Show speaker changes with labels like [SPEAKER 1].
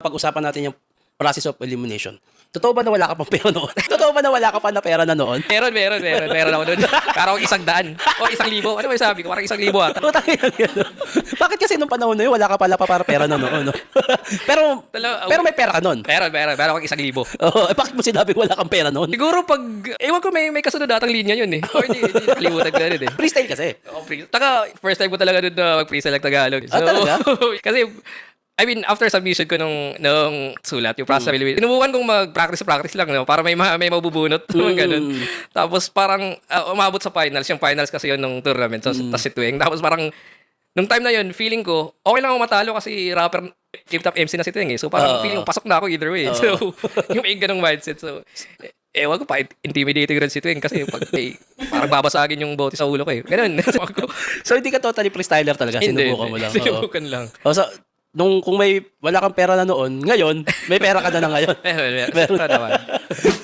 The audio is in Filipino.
[SPEAKER 1] Pag-usapan natin yung process of elimination. Totoo ba na wala ka pang pera noon? Totoo ba na wala ka pa na pera na noon?
[SPEAKER 2] Meron, meron, meron. Meron ako doon. Parang isang daan. O isang libo. Ano ba yung sabi ko? Parang isang libo ata.
[SPEAKER 1] Putang ina yun. Bakit kasi nung panahon na yun, wala ka pala pa para pera na noon, no? pero,
[SPEAKER 2] Tala-
[SPEAKER 1] pero may pera ka noon.
[SPEAKER 2] Meron, meron. Meron ako isang libo.
[SPEAKER 1] Oo, eh, bakit mo sinabi wala kang pera noon?
[SPEAKER 2] Siguro pag, ewan ko may, may kasunod datang linya yun eh. Or hindi, hindi nakalimutan ko na rin eh.
[SPEAKER 1] Freestyle kasi.
[SPEAKER 2] Oh, pre- Taka, first time ko talaga doon na mag-freestyle ng Tagalog.
[SPEAKER 1] Ah, talaga?
[SPEAKER 2] kasi, I mean, after submission ko nung, nung sulat, yung process mm. sinubukan kong mag-practice-practice lang, no? para may, ma- may mabubunot, mm. ganun. Tapos parang, uh, umabot sa finals, yung finals kasi yun nung tournament, so, mm. tas si Tuwing. Tapos parang, nung time na yun, feeling ko, okay lang ako matalo kasi rapper, flip top MC na si Tuwing eh. So parang
[SPEAKER 1] Oo.
[SPEAKER 2] feeling ko, pasok na ako either way. So, yung may ganong mindset. So, eh, ewan ko pa, intimidating rin si Tuwing kasi pag may, parang babasagin yung bote sa ulo ko eh. Ganun.
[SPEAKER 1] So, hindi ka totally freestyler talaga.
[SPEAKER 2] hindi,
[SPEAKER 1] Sinubukan mo lang.
[SPEAKER 2] Sinubukan lang.
[SPEAKER 1] O, so, nung kung may wala kang pera na noon, ngayon, may pera ka na na ngayon.
[SPEAKER 2] Well,
[SPEAKER 1] Meron.
[SPEAKER 2] meron naman.